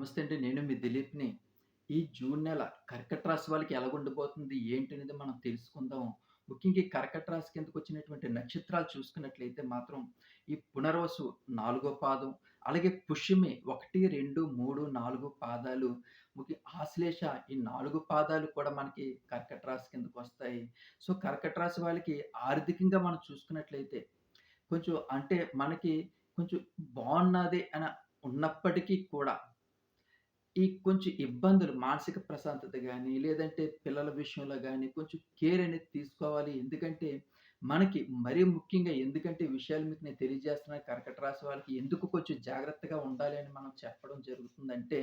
నమస్తే అండి. నేను మీ దిలీప్‌ని. ఈ జూన్ నెల కర్కట రాశి వాళ్ళకి ఎలాగుండబోతుంది, ఏంటనేది మనం తెలుసుకుందాం. ముఖ్యంగా ఈ కర్కట రాశి కిందకు వచ్చినటువంటి నక్షత్రాలు చూసుకున్నట్లయితే మాత్రం, ఈ పునర్వసు నాలుగో పాదం, అలాగే పుష్యమి 1, 2, 3, 4 పాదాలు, ముఖ్య ఆశ్లేష ఈ నాలుగు పాదాలు కూడా మనకి కర్కట రాశి కిందకొస్తాయి. సో, కర్కట రాశి వాళ్ళకి ఆర్థికంగా మనం చూసుకున్నట్లయితే, కొంచెం అంటే మనకి కొంచెం బాగున్నది అని ఉన్నప్పటికీ కూడా ఈ కొంచెం ఇబ్బందులు మానసిక ప్రశాంతత కానీ లేదంటే పిల్లల విషయంలో కానీ కొంచెం కేర్ అనేది తీసుకోవాలి. ఎందుకంటే, మనకి మరీ ముఖ్యంగా ఎందుకంటే విషయాలు మీకు నేను తెలియజేస్తున్నాను కర్కట రాశి వాళ్ళకి ఎందుకు కొంచెం జాగ్రత్తగా ఉండాలి అని మనం చెప్పడం జరుగుతుందంటే,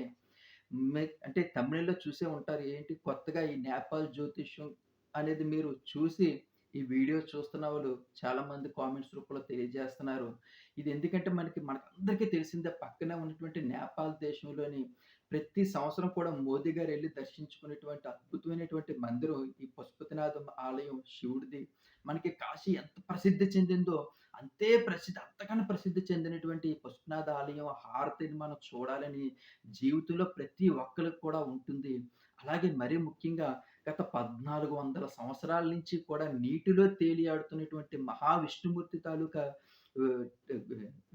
అంటే తమిళంలో చూసే ఉంటారు. ఏంటి కొత్తగా ఈ నేపాల్ జ్యోతిష్యం అనేది మీరు చూసి ఈ వీడియో చూస్తున్న వాళ్ళు చాలామంది కామెంట్స్ రూపంలో తెలియజేస్తున్నారు. ఇది ఎందుకంటే మనకి మనకందరికీ తెలిసిందే పక్కనే ఉన్నటువంటి నేపాల్ దేశంలోని ప్రతి సంవత్సరం కూడా మోదీ గారు వెళ్ళి దర్శించుకునేటువంటి అద్భుతమైనటువంటి మందిరం ఈ పశుపతినాథం ఆలయం శివుడిది. మనకి కాశీ ఎంత ప్రసిద్ధి చెందిందో అంతే ప్రసిద్ధి అంతకన్నా ప్రసిద్ధి చెందినటువంటి ఈ పశుపతినాథ ఆలయం హారతిని మనం చూడాలని జీవితంలో ప్రతి ఒక్కరికి కూడా ఉంటుంది. అలాగే మరీ ముఖ్యంగా గత 1400 సంవత్సరాల నుంచి కూడా నీటిలో తేలియాడుతున్నటువంటి మహావిష్ణుమూర్తి తాలూకా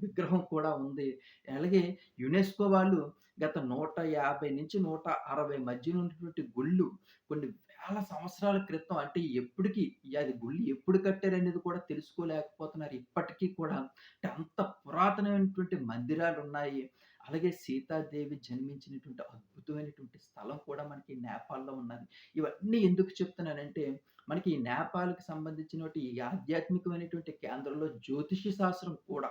విగ్రహం కూడా ఉంది. అలాగే యునెస్కో వాళ్ళు గత 150 నుంచి నూట అరవై మధ్య ఉన్నటువంటి గుళ్ళు కొన్ని వేల సంవత్సరాల క్రితం అంటే ఎప్పటికీ అది గుళ్ళు ఎప్పుడు కట్టారనేది కూడా తెలుసుకోలేకపోతున్నారు. ఇప్పటికీ కూడా అంటే అంత పురాతనమైనటువంటి మందిరాలున్నాయి. అలాగే సీతాదేవి జన్మించినటువంటి అద్భుతమైనటువంటి స్థలం కూడా మనకి నేపాల్‌లో ఉన్నది. ఇవన్నీ ఎందుకు చెప్తున్నానంటే, మనకి ఈ నేపాల్‌కి సంబంధించినటువంటి ఈ ఆధ్యాత్మికమైనటువంటి కేంద్రంలో జ్యోతిష శాస్త్రం కూడా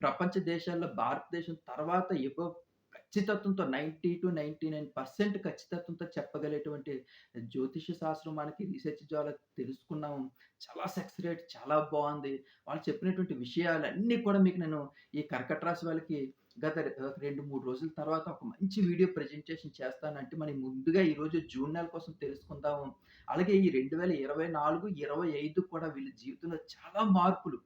ప్రపంచ దేశాల్లో భారతదేశం తర్వాత ఎబోవ్ ఖచ్చితత్వంతో 90-99% ఖచ్చితత్వంతో చెప్పగలేటువంటి జ్యోతిష శాస్త్రం మనకి రీసెర్చ్ ద్వారా తెలుసుకున్నాము. చాలా సక్సెస్ రేట్ చాలా బాగుంది వాళ్ళు చెప్పినటువంటి విషయాలన్నీ కూడా మీకు నేను ఈ కర్కట రాశి వాళ్ళకి గత రెండు మూడు రోజుల తర్వాత ఒక మంచి వీడియో ప్రెజెంటేషన్ చేస్తానంటే మనం ముందుగా ఈరోజు జూన్ నెల కోసం తెలుసుకుందాము. అలాగే ఈ 2024, 25 కూడా వీళ్ళ జీవితంలో చాలా మార్పులు,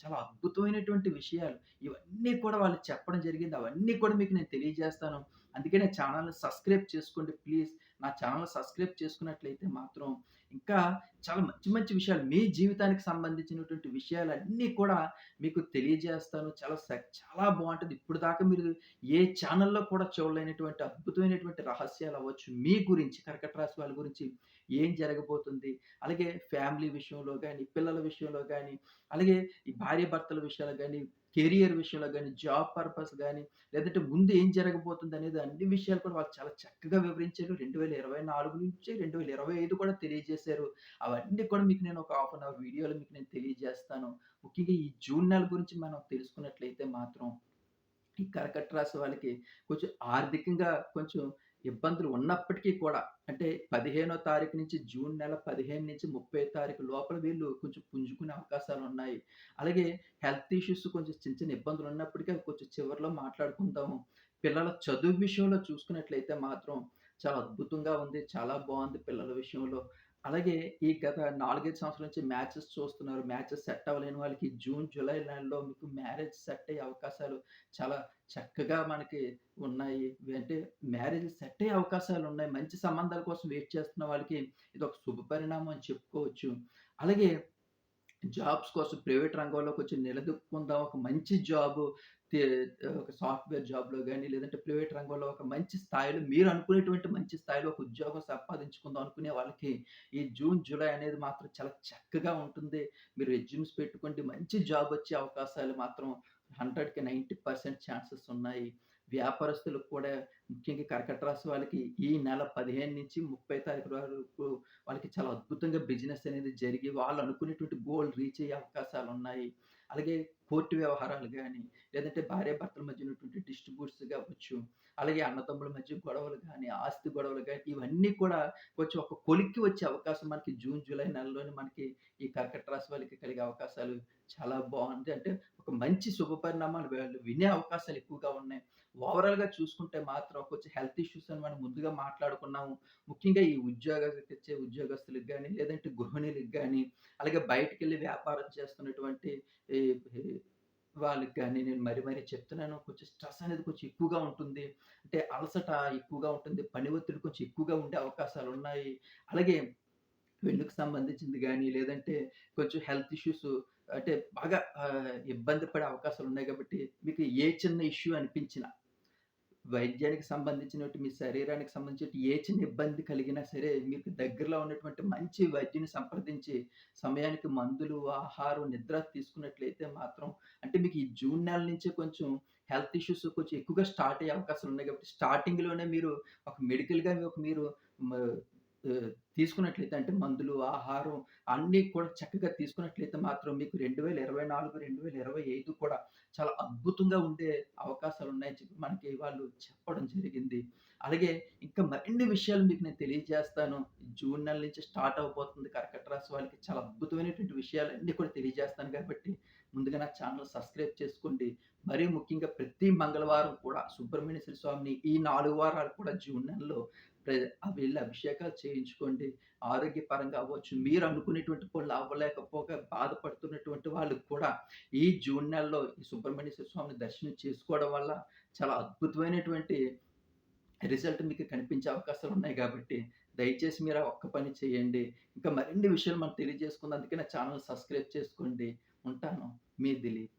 చాలా అద్భుతమైనటువంటి విషయాలు ఇవన్నీ కూడా వాళ్ళు చెప్పడం జరిగింది. అవన్నీ కూడా మీకు నేను తెలియజేస్తాను. అందుకే నా ఛానల్ని సబ్స్క్రైబ్ చేసుకోండి ప్లీజ్. నా ఛానల్ సబ్స్క్రైబ్ చేసుకున్నట్లయితే మాత్రం ఇంకా చాలా మంచి మంచి విషయాలు మీ జీవితానికి సంబంధించినటువంటి విషయాలన్నీ కూడా మీకు తెలియజేస్తాను. చాలా చాలా చాలా ఇప్పుడు ఇప్పటిదాకా మీరు ఏ ఛానల్లో కూడా చూడలేనటువంటి అద్భుతమైనటువంటి రహస్యాలు అవ్వచ్చు మీ గురించి కర్కట రాశి వాళ్ళ గురించి ఏం జరగబోతుంది, అలాగే ఫ్యామిలీ విషయంలో కానీ పిల్లల విషయంలో కానీ అలాగే ఈ భార్యాభర్తల విషయాలు కానీ కెరియర్ విషయంలో కానీ జాబ్ పర్పస్ కానీ లేదంటే ముందు ఏం జరగబోతుంది అనేది అన్ని విషయాలు కూడా వాళ్ళు చాలా చక్కగా వివరించారు. 2024 నుంచి 2025 కూడా తెలియజేశారు. అవన్నీ కూడా మీకు నేను ఒక హాఫ్ అన్ అవర్ వీడియోలో మీకు నేను తెలియజేస్తాను. ముఖ్యంగా ఈ జూన్ నెల గురించి మనం తెలుసుకున్నట్లయితే మాత్రం, ఈ కర్కట రాశి వాళ్ళకి కొంచెం ఆర్థికంగా కొంచెం ఇబ్బందులు ఉన్నప్పటికీ కూడా అంటే 15 తారీఖు నుంచి జూన్ నెల 15-30 తారీఖు లోపల వీళ్ళు కొంచెం పుంజుకునే అవకాశాలు ఉన్నాయి అలాగే హెల్త్ ఇష్యూస్ కొంచెం చిన్న చిన్న ఇబ్బందులు ఉన్నప్పటికీ అవి కొంచెం చివరిలో మాట్లాడుకుందాము. పిల్లల చదువు విషయంలో చూసుకున్నట్లయితే మాత్రం చాలా అద్భుతంగా ఉంది. చాలా బాగుంది పిల్లల విషయంలో. అలాగే ఈ గత 4, 5 సంవత్సరాల నుంచి మ్యాచెస్ చూస్తున్నారు. మ్యాచెస్ సెట్ అవ్వలేని వాళ్ళకి జూన్, జూలై నెలలో మీకు మ్యారేజ్ సెట్ అయ్యే అవకాశాలు చాలా చక్కగా మనకి ఉన్నాయి. అంటే మ్యారేజ్ సెట్ అయ్యే అవకాశాలు ఉన్నాయి మంచి సంబంధాల కోసం వెయిట్ చేస్తున్న వాళ్ళకి ఇది ఒక శుభ పరిణామం అని చెప్పుకోవచ్చు. అలాగే జాబ్స్ కోసం ప్రైవేట్ రంగంలో కొంచెం నిలదొక్కుందాం ఒక మంచి జాబు ఒక సాఫ్ట్‌వేర్ జాబ్‌లో కానీ లేదంటే ప్రైవేట్ రంగంలో ఒక మంచి స్థాయిలో మీరు అనుకునేటువంటి మంచి స్థాయిలో ఒక ఉద్యోగం సంపాదించుకుందాం అనుకునే వాళ్ళకి ఈ జూన్, జూలై అనేది మాత్రం చాలా చక్కగా ఉంటుంది. మీరు రెజ్యూమ్స్ పెట్టుకోండి. మంచి జాబ్ వచ్చే అవకాశాలు మాత్రం 100కి 90% ఛాన్సెస్ ఉన్నాయి. వ్యాపారస్తులకు కూడా ముఖ్యంగా కర్కట రాశి వాళ్ళకి ఈ నెల 15-30 తారీఖు వరకు వాళ్ళకి చాలా అద్భుతంగా బిజినెస్ అనేది జరిగి వాళ్ళు అనుకునేటువంటి గోల్ రీచ్ అయ్యే అవకాశాలు ఉన్నాయి అలాగే కోర్టు వ్యవహారాలు కానీ లేదంటే భార్యాభర్తల మధ్య ఉన్నటువంటి డిస్ట్రిబ్యూట్స్ కావచ్చు, అలాగే అన్నతమ్ముల మధ్య గొడవలు కానీ ఆస్తి గొడవలు కానీ ఇవన్నీ కూడా కొంచెం ఒక కొలిక్కి వచ్చే అవకాశం మనకి జూన్, జూలై నెలలోనే మనకి ఈ కర్కట రాశి వాళ్ళకి కలిగే అవకాశాలు చాలా బాగుంది అంటే ఒక మంచి శుభ పరిణామాలు వీళ్ళు వినే అవకాశాలు ఎక్కువగా ఉన్నాయి. ఓవరాల్‌గా చూసుకుంటే మాత్రం కొంచెం హెల్త్ ఇష్యూస్ అని మనం ముందుగా మాట్లాడుకున్నాము. ముఖ్యంగా ఈ ఉద్యోగాలకిచ్చే ఉద్యోగస్తులకు కానీ లేదంటే గృహిణులకు కానీ అలాగే బయటకెళ్ళి వ్యాపారం చేస్తున్నటువంటి ఈ వాళ్ళకి కానీ నేను మరీ మరీ చెప్తున్నాను. కొంచెం స్ట్రెస్ అనేది కొంచెం ఎక్కువగా ఉంటుంది. అంటే అలసట ఎక్కువగా ఉంటుంది. పని ఒత్తిడి కొంచెం ఎక్కువగా ఉండే అవకాశాలు ఉన్నాయి అలాగే వెన్నుకు సంబంధించింది కానీ లేదంటే కొంచెం హెల్త్ ఇష్యూస్ అంటే బాగా ఇబ్బంది పడే అవకాశాలు ఉన్నాయి కాబట్టి, మీకు ఏ చిన్న ఇష్యూ అనిపించినా వైద్యానికి సంబంధించినటువంటి మీ శరీరానికి సంబంధించి ఏ చిన్న ఇబ్బంది కలిగినా సరే, మీకు దగ్గరలో ఉన్నటువంటి మంచి వైద్యుని సంప్రదించి, సమయానికి మందులు, ఆహారం, నిద్ర తీసుకున్నట్లయితే మాత్రం అంటే మీకు ఈ జూన్ నెల నుంచే కొంచెం హెల్త్ ఇష్యూస్ కొంచెం ఎక్కువగా స్టార్ట్ అయ్యే అవకాశాలున్నాయి కాబట్టి, స్టార్టింగ్‌లోనే మీరు ఒక మెడికల్‌గా ఒక మీరు తీసుకున్నట్లయితే అంటే మందులు, ఆహారం అన్నీ కూడా చక్కగా తీసుకున్నట్లయితే మాత్రం మీకు 2024, 2025 కూడా చాలా అద్భుతంగా ఉండే అవకాశాలున్నాయని చెప్పి మనకి వాళ్ళు చెప్పడం జరిగింది. అలాగే ఇంకా మరిన్ని విషయాలు మీకు నేను తెలియజేస్తాను. జూన్ నెల నుంచి స్టార్ట్ అవబోతుంది కర్కట రాశి వాళ్ళకి చాలా అద్భుతమైనటువంటి విషయాలన్నీ కూడా తెలియజేస్తాను కాబట్టి, ముందుగా నా ఛానల్ సబ్స్క్రైబ్ చేసుకోండి. మరీ ముఖ్యంగా ప్రతి మంగళవారం కూడా సుబ్రహ్మణ్యేశ్వర స్వామిని ఈ నాలుగు వారాలు కూడా జూన్ నెలలో ప్ర వెళ్ళి అభిషేకాలు చేయించుకోండి. ఆరోగ్యపరంగా అవ్వచ్చు, మీరు అనుకునేటువంటి పనులు అవ్వలేకపోగా బాధపడుతున్నటువంటి వాళ్ళకి కూడా ఈ జూన్ నెలలో ఈ సుబ్రహ్మణ్య స్వామిని దర్శనం చేసుకోవడం వల్ల చాలా అద్భుతమైనటువంటి రిజల్ట్ మీకు కనిపించే అవకాశాలు ఉన్నాయి కాబట్టి దయచేసి మీరు ఆ ఒక్క పని చేయండి. ఇంకా మరిన్ని విషయాలు మనం తెలియజేసుకుందాం. అందుకే నా ఛానల్ సబ్స్క్రైబ్ చేసుకోండి. ఉంటాను. మీ దిలీప్.